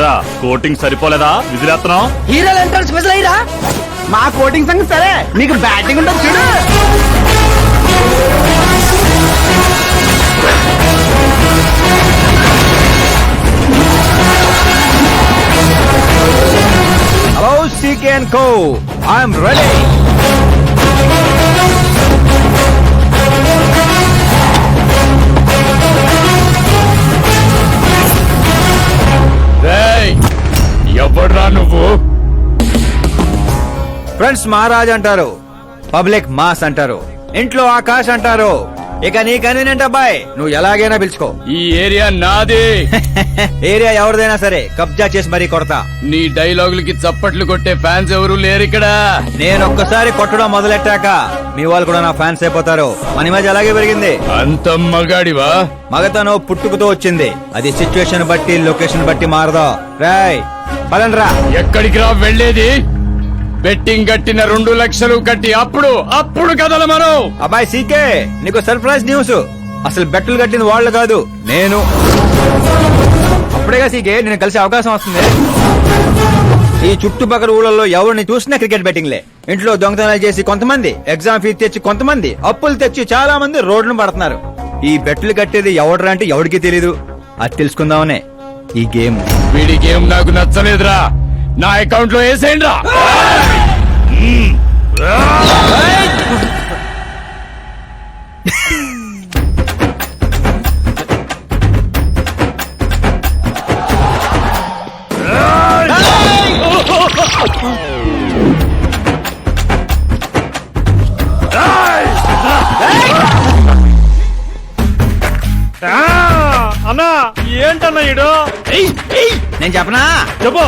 ఎరా కోటింగ్ సరిపోలేదా? విజిలేస్తున్నావు హీరోలు ఎంట్రన్స్ స్పెషల్ అయ్యిరా? మా కోటింగ్ సంగతి సరే. నీకు బ్యాటింగ్ ఉంటుంది చూడు. Hello CK and co I'm ready ఎవడ్రా నువ్వు? ఫ్రెండ్స్ మహారాజ్ అంటారు. పబ్లిక్ మాస్ అంటారు. ఇంట్లో ఆకాశ్ అంటారు. ఇక నీ కన్వీనియంట్ అబ్బాయి నువ్వు ఎలాగైనా పిలుచుకో. ఈ ఏరియా నాది. ఏరియా ఎవరిదైనా సరే కబ్జా చేసి మరీ కొడతా. నీ డైలాగులకి చప్పట్లు కొట్టే ఫ్యాన్స్ ఎవరు లేరు ఇక్కడ. నేను ఒక్కసారి కొట్టడం మొదలెట్టాక మీ వాళ్ళు కూడా నా ఫ్యాన్స్ అయిపోతారు. మన ఇమేజ్ అలాగే పెరిగింది. అంత మగాడివా? మగతను పుట్టుకతో వచ్చింది. అది సిచ్యువేషన్ బట్టి లొకేషన్ బట్టి మారదా. రాయ్ పదండ్రా ఎక్కడికి రా వెళ్ళేది? బెట్టింగ్ కట్టిన రెండు లక్షలు కట్టి అప్పుడు అప్పుడు కదల మనం. అబ్బాయి సీకే నీకు సర్ప్రైజ్ న్యూస్. అసలు బెట్టులు కట్టింది వాళ్ళు కాదు నేను. అప్పుడేగా సీకే నేను కలిసే అవకాశం వస్తుంది. ఈ చుట్టుపక్కల ఊళ్ళల్లో ఎవరిని చూసినా క్రికెట్ బెట్టింగ్లే. ఇంట్లో దొంగతనాలు చేసి కొంతమంది ఎగ్జామ్ ఫీజు తెచ్చి కొంతమంది అప్పులు తెచ్చి చాలా మంది రోడ్లను పడుతున్నారు. ఈ బెట్టులు కట్టేది ఎవడరా అంటే ఎవడికి తెలీదు. అది తెలుసుకుందామనే. ఈ గేమ్. వీడి గేమ్ నాకు నచ్చలేదురా. నా అకౌంట్లో వేసేయండి రా అన్నా! ఏంటన్నా ఇడు నేను చెప్పనా? చెప్పు.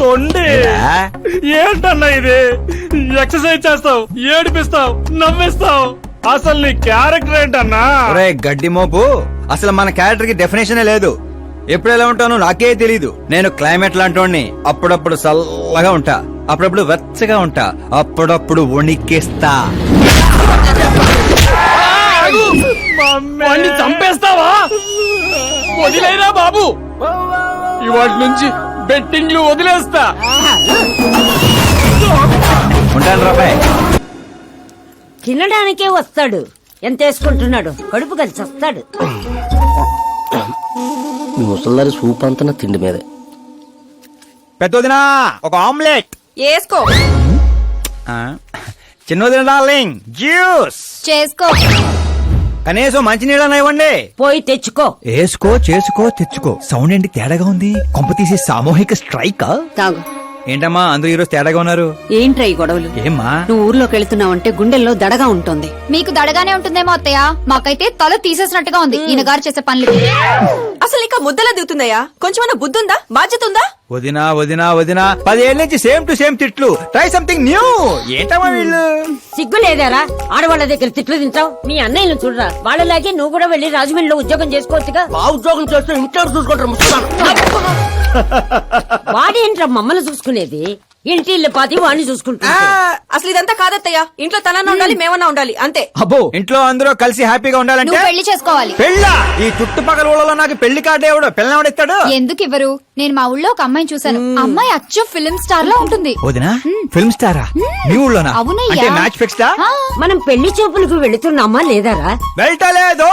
తొండి? ఏంటన్నా ఇది? ఎక్సర్సైజ్ చేస్తావు ఏడిపిస్తావు నవ్విస్తావు. అసలు నీ క్యారెక్టర్ ఏంటన్నా? ఒరే గడ్డి మోపు. అసలు మన క్యారెక్టర్కి డెఫినేషనే లేదు. ఎప్పుడు ఎలా ఉంటానో నాకే తెలీదు. నేను క్లైమేట్ లాంటోడిని అప్పుడప్పుడు చల్లగా ఉంటా. అప్పుడప్పుడు వెచ్చగా ఉంటా. అప్పుడప్పుడు వణికిస్తా. చంపేస్తావా? వదిలేరా బాబు. ఇవాటి నుంచి బెట్టింగ్లు వదిలేస్తా. ఉంటాను రాబాయ్ తినడానికే వస్తాడు. ఎంత వేసుకుంటున్నాడు? కడుపు కలిసి వస్తాడు. మీ ముసల్దారి సూప్ అంతా తిండి మీదే. పెద్దదినా ఒక ఆమ్లెట్. వేసుకో. చిన్నదిన డార్లింగ్ జ్యూస్. చేసుకో. కనీసం మంచినీళ్ళని ఇవ్వండి. పోయి తెచ్చుకో. వేసుకో చేసుకో తెచ్చుకో. సౌండ్ ఏంటి తేడాగా ఉంది? కొంప తీసి సామూహిక స్ట్రైక్? తాగు. ఏంటమ్మా అందరూ ఈరోజు తేడాగా ఉన్నారు? ఏంట్రా ఈ గొడవలు? ఏమ్మా? నువ్వు ఊర్లోకి వెళ్తున్నావంటే గుండెల్లో దడగా ఉంటుంది. మీకు దడగానే ఉంటుందేమో అత్తయ్య? మాకైతే తల తీసేసినట్టుగా ఉంది. ఈయన గారు చేసే పనులు. అసలు ఇంకా ముద్దలా దిగుతుందయ్యా? కొంచెమన్నా బుద్ధి ఉందా బాధ్యత ఉందా? వదినా వదినా వదినా. పదేళ్ళ నుంచి సేమ్ టు సేమ్ తిట్లు. ట్రై సంథింగ్ న్యూ ఏంటమ్మా వీళ్ళు? సిగ్గు లేదారా? ఆడవాళ్ళ దగ్గర తిట్లు తింటావు? మీ అన్నయ్యలు చూడరా? వాళ్ళలాగే నువ్వు కూడా వెళ్ళి రాజమండ్రిలో ఉద్యోగం చేసుకోవచ్చుగా? మా ఉద్యోగం చేస్తే ఇంట్లో చూసుకుంటారు వాడేంట్రా మమ్మల్ని చూసుకునేది? ఇంటి ఇల్లు పాతి వాడిని చూసుకుంటా అసలు ఇదంతా కాదత్తయ్య. ఇంట్లో తనన్నా ఉండాలి మేమన్నా ఉండాలి అంతే. అబ్బో ఇంట్లో అందరూ కలిసి హ్యాపీగా ఉండాలంటే? నువ్వు పెళ్ళి చేసుకోవాలి. పెళ్ళా? ఈ చుట్టుపక్కల ఊళ్ళలో నాకు పెళ్ళి కార్డు ఎవడు? పిల్లవాడిస్తాడు ఎందుకు ఇవ్వరు? నేను మా ఊళ్ళో ఒక అమ్మాయిని చూశాను. అమ్మాయి అచ్చు ఫిల్మ్ స్టార్ లా ఉంటుంది. వదినా ఫిల్మ్ స్టారా? మీ ఊళ్ళోనా? అవునయ్యా. అంటే మ్యాచ్ ఫిక్స్డా? ఆ, మనం పెళ్ళి చూపులకు వెళుతున్నామా లేదారా? వెళ్ళటలేదు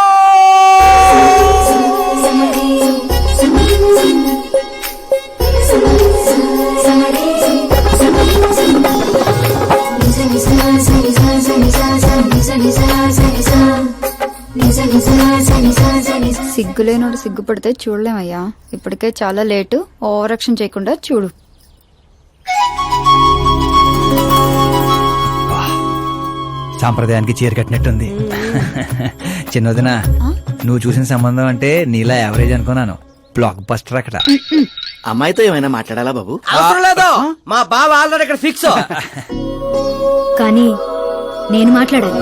సిగ్గులేనోడు సిగ్గుపడితే చూడలేమయ్యా. ఇప్పటికే చాలా లేటు ఓవరాక్షన్ చేయకుండా చూడు. సాంప్రదాయానికి చీర కట్టినట్టుంది. చిన్నదిన నువ్వు చూసిన సంబంధం అంటే నీలా యావరేజ్ అనుకున్నాను. బ్లాక్ బస్టర్ అక్కడ. అమ్మాయితో ఏమైనా మాట్లాడాలా బాబు? మా బావ ఆల్రెడీ ఇక్కడ ఫిక్స్ కానీ నేను మాట్లాడాలి.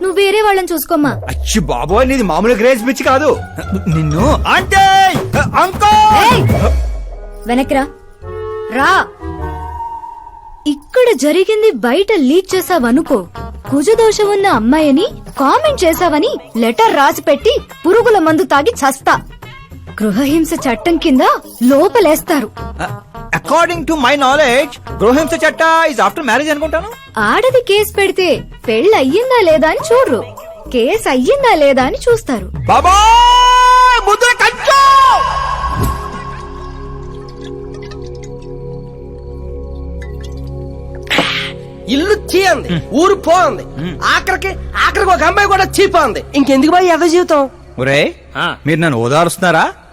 నువ్వు వేరే వాళ్ళని చూసుకోమ్మా. అచ్చి బాబోయ్ నీది మామూలు గ్రేజ్ పిచ్చి కాదు. నిన్ను అంటే ఏయ్! వెనక్రా రా. ఇక్కడ జరిగింది బయట లీక్ చేసావనుకో కుజదోషం ఉన్న అమ్మాయిని కామెంట్ చేసావని లెటర్ రాసి పెట్టి పురుగుల మందు తాగి చస్తా. గృహహింస చట్టం కింద లోపలేస్తారు. అకార్డింగ్ టు మై నాలెడ్జ్ గృహింస చట్ట ఇస్ ఆఫ్టర్ మ్యారేజ్ అనుకుంటాను. ఆడది కేసు పెడితే పెళ్ళి అయ్యిందా లేదా అని చూడరు. కేసు అయ్యిందా లేదా అని చూస్తారు. బాబా ముద్ర కంచు! ఇల్లు చీ అంది ఊరు పో అంది ఆఖరికి ఆఖరికి ఒక అమ్మాయి కూడా చీప అంది ఇంకెందుకు బాయ్ ఎద జీవితం? ఒరే మీరు నన్ను ఓదారుస్తున్నారా?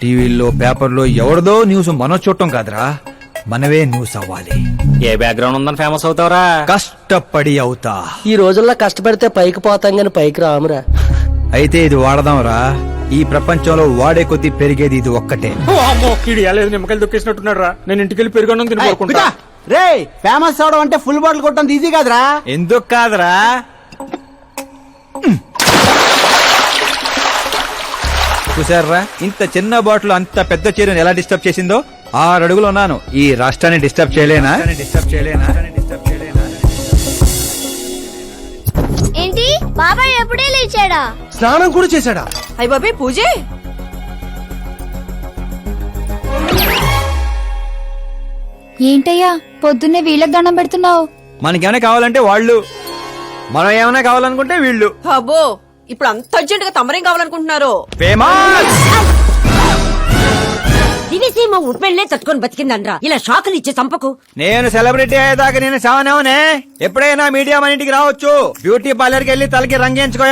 టీవీల్లో పేపర్లో ఎవరిదో న్యూస్ మనం చూడటం కాదురా. మనవే న్యూస్ అవ్వాలి. ఏ బ్యాక్గ్రౌండ్ ఉందని ఫేమస్ అవుతావురా? కష్టపడి అవుతా. ఈ రోజుల్లో కష్టపడితే పైకి పోతాం గాని పైకి రామురా. అయితే ఇది వాడదాంరా. ఈ ప్రపంచంలో వాడే కొద్దీ పెరిగేది ఇది ఒక్కటే. లేదు నిమ్మకాయలు దొక్కేసినట్టున్నాడు రా నేను ఇంటికి వెళ్ళి తిని కోరుకుంటా రే ఫేమస్ అవడం అంటే ఫుల్ బాటిల్ కొట్టడం ఈజీ కాదురా. ఎందుకు కాదురా? చూసారా ఇంత చిన్న బాటిల్ అంత పెద్ద చీరను ఎలా డిస్టర్బ్ చేసిందో? ఆరు అడుగులు ఉన్నాను. ఈ రాష్ట్రాన్ని డిస్టర్బ్ చేయలేనా? డిస్టర్బ్ చేయలేనా? ఏంటి? బాబాయ్ ఎప్పుడే లేచాడా? స్నానం కూడా చేశాడా? అయ్య బాబే పూజే? ఏంటయ్యా పొద్దున్నే వీళ్ళకి దండం పెడుతున్నావు? మనకేమైనా కావాలంటే వాళ్ళు మనం ఏమైనా కావాలనుకుంటే వీళ్ళు. అబ్బో ఇప్పుడు అంత అర్జెంట్గా తమరేం కావాలనుకుంటున్నారు? ఫేమస్! దివిసీమ ఉప్పెళ్ళే తట్టుకొని బతికిందనరా. ఇలా షాకులు ఇచ్చే చంపకు. నేను సెలబ్రిటీ అయ్యేదాకా నేను సెవెన్ ఎప్పుడైనా మీడియా మన ఇంటికి రావచ్చు. బ్యూటీ పార్లర్కి వెళ్ళి తలకి రంగేయించుకో